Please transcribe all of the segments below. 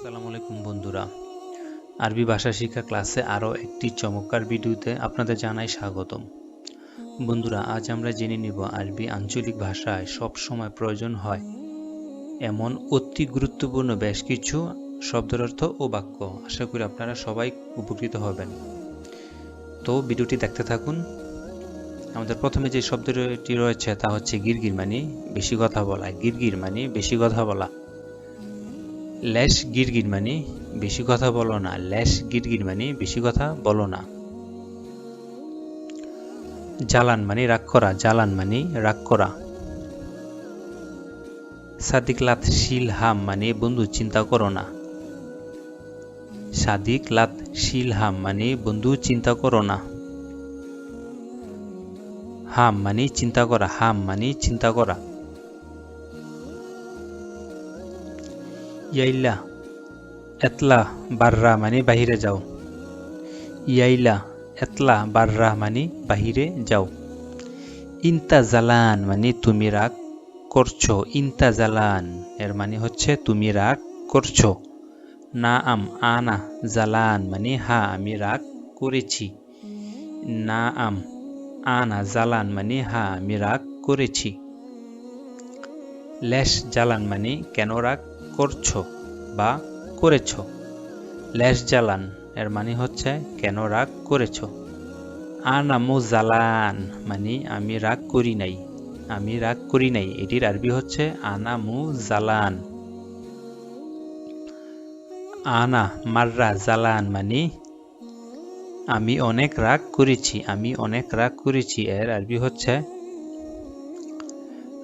আসসালামু আলাইকুম বন্ধুরা। আরবি ভাষা শিক্ষা ক্লাসে আরও একটি চমৎকার ভিডিওতে আপনাদের জানাই স্বাগতম। বন্ধুরা, আজ আমরা জেনে নিব আরবি আঞ্চলিক ভাষায় সব সময় প্রয়োজন হয় এমন অতি গুরুত্বপূর্ণ বেশ কিছু শব্দের অর্থ ও বাক্য। আশা করি আপনারা সবাই উপকৃত হবেন। তো ভিডিওটি দেখতে থাকুন। আমাদের প্রথমে যে শব্দটি রয়েছে তা হচ্ছে গিরগির মানে বেশি কথা বলা। গিরগির মানে বেশি কথা বলা। ল্যাশ গিরগির মানে বেশি কথা বলো না ল্যাশ গিরগির মানে বেশি কথা বলো না। জ্বালান মানে রাগ করা জ্বালান মানে রাগ করা। সাদিক লাত শিল হাম মানে বন্ধু, চিন্তা করো না। সাদিক লাত শিল হাম মানে বন্ধু, চিন্তা করো না। হাম মানে চিন্তা করা, হাম মানে চিন্তা করা। ইয়াইলা এতলা বাররা মানে বাহিরে যাও ইয়াইলা এতলা বাররা মানে বাহিরে যাও ইন্তা জালান মানে তুমি রাগ করছ ইন্তা জালান এর মানে হচ্ছে তুমি রাগ করছ না আম আনা জালান মানে হা আমি রাগ করেছি না আম আনা জালান মানে হা আমি রাগ করেছি ল্যাশ জ্বালান মানে কেন রাগ করছ বা করেছ। ল্যাশ জ্বালান, এর মানে হচ্ছে কেন রাগ করেছ। আনামু জালান মানে আমি রাগ করি নাই। আমি রাগ করি নাই। এটির আরবি হচ্ছে আনামু জালান আনা মাররা জালান মানে আমি অনেক রাগ করেছি, আমি অনেক রাগ করেছি। এর আরবি হচ্ছে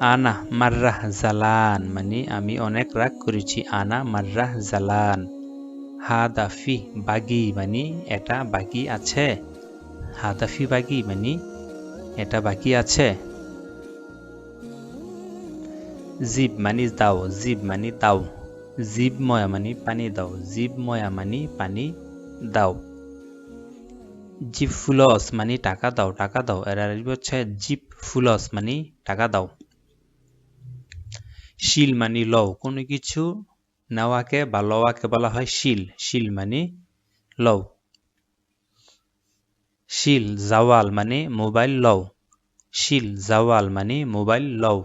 আনা মাররাহ জালান মানে আমি অনেক রাগ করেছি। আনা মাররাহ জালান। হাদাফি বাগি মানে এটা বাকি আছে। হাদাফি বাগি মানে এটা বাকি আছে। জিব মানে দাও। জিব মানে দাও। জিব ময়া মানে পানি দাও। জিব ময়া মানে পানি দাও। জিপ ফুলস মানে টাকা দাও টাকা দাও। এর হচ্ছে জিপ ফুলস মানে টাকা দাও। শিল মানে লও, কোনো কিছু নেওয়াকে বা লওয়াকে বলা হয় শিল শিল মানে লও। শিল, জাওয়াল মানে মোবাইল লও। শিল, জাওয়াল মানে মোবাইল লও।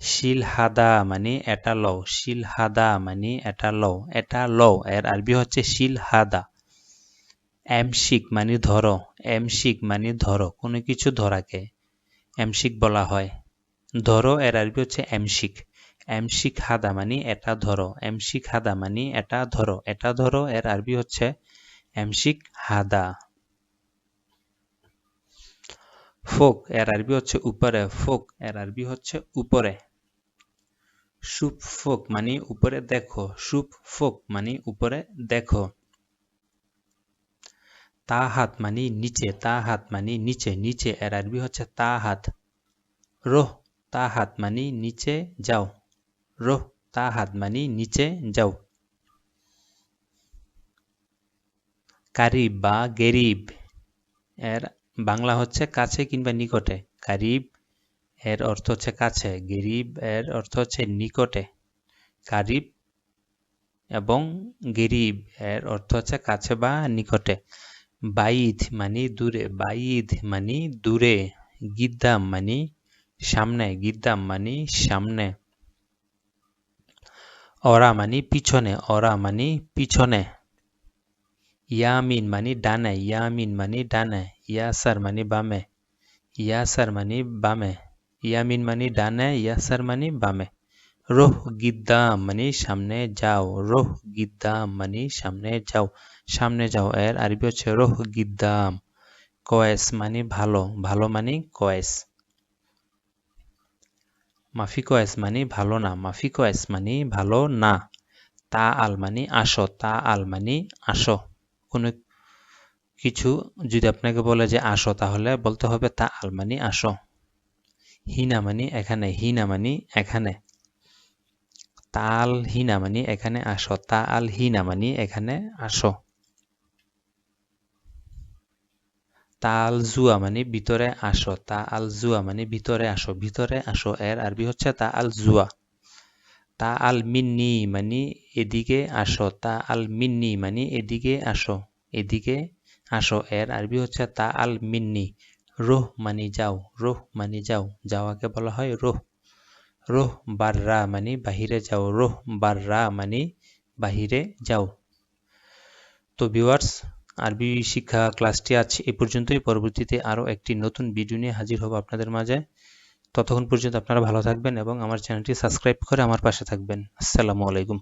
শিল হাদা মানে এটা লও, শিল হাদা মানে এটা লও এটা লও, এর আরবি হচ্ছে শিল হাদা। এমশিক মানে ধরো, এমশিক মানে ধরো, কোনো কিছু ধরাকে, এমশিক বলা হয়। ধরো, এর আরবি হচ্ছে এমশিক। এমশিক হাদা মানে এটা ধরো, এমশিক হাদা মানে এটা ধরো এটা ধরো, এর আরবি হচ্ছে এমশিক হাদা। ফোক, এর আরবি হচ্ছে উপরে, ফোক, এর আরবি হচ্ছে উপরে। সুপ ফোক মানে উপরে দেখো, সুপ ফোক মানে উপরে দেখো। তা হাত মানে নিচে, তা হাত মানে নিচে নিচে, এর আরবি হচ্ছে তা হাত। রোহ তা হাত মানি নিচে যাও। রোহ, তা হাত মানি নিচে যাও। কারিব বা গেরিব, এর বাংলা হচ্ছে কাছে কিংবা নিকটে। কারিব, এর অর্থ হচ্ছে কাছে। গেরিব, এর অর্থ হচ্ছে নিকটে। কারিব এবং গেরিব, এর অর্থ হচ্ছে কাছে বা নিকটে। বাইদ মানে দূরে। বাইদ মানে দূরে। গিদ্দাম মানে সামনে গিদ্দাম মানে সামনে। অরা মানে পিছনে, অরা মানে পিছনে। ইয়ামিন মানে ডানে, ইয়ামিন মানে ডানে। ইয়াসার মানে বামে, ইয়াসার মানে বামে। ইয়ামিন মানে ডানে, ইয়াসার মানে বামে। রোহ গিদ্দাম মানে সামনে যাও, রোহ গিদ্দাম মানে সামনে যাও সামনে যাও। এর আরবি হচ্ছে রোহ গিদ্দাম। কয়েস মানে ভালো ভালো মানে কয়েস। মাফি কয়েস মানে ভালো না মাফি কয়েস মানে ভালো না। তা আল মানে আসো, তা আল মানে আসো। কোনো কিছু যদি আপনাকে বলে যে আসো, তাহলে বলতে হবে তা আল মানে আসো। হিনা মানে এখানে হিনা মানে এখানে। তাল হিনা মানে এখানে আসো, তা আল হিনা মানে এখানে আসো। তাল জুয়া মানে ভিতরে আসো তা আল জুয়া মানে ভিতরে আসো ভিতরে আসো, এর আরবি হচ্ছে তা আল জুয়া তা আল মিন্নি মানে এদিকে আসো তা আল মিন্নি মানে এদিকে আসো এদিকে আসো, এর আরবি হচ্ছে তা আল মিন্নি রোহ মানে যাও, রোহ মানে যাও যাওয়াকে বলা হয় রোহ। রোহ বাররা মানে বাহিরে যাও, রোহ বাররা মানে বাহিরে যাও। তো ভিউয়ার্স আরবি শিক্ষা ক্লাসটি আজ এ পর্যন্তই। পরবর্তীতে আরও একটি নতুন ভিডিও নিয়ে হাজির হব আপনাদের মাঝে। ততক্ষণ পর্যন্ত আপনারা ভালো থাকবেন এবং আমার চ্যানেলটি সাবস্ক্রাইব করে আমার পাশে থাকবেন। আসসালামু আলাইকুম।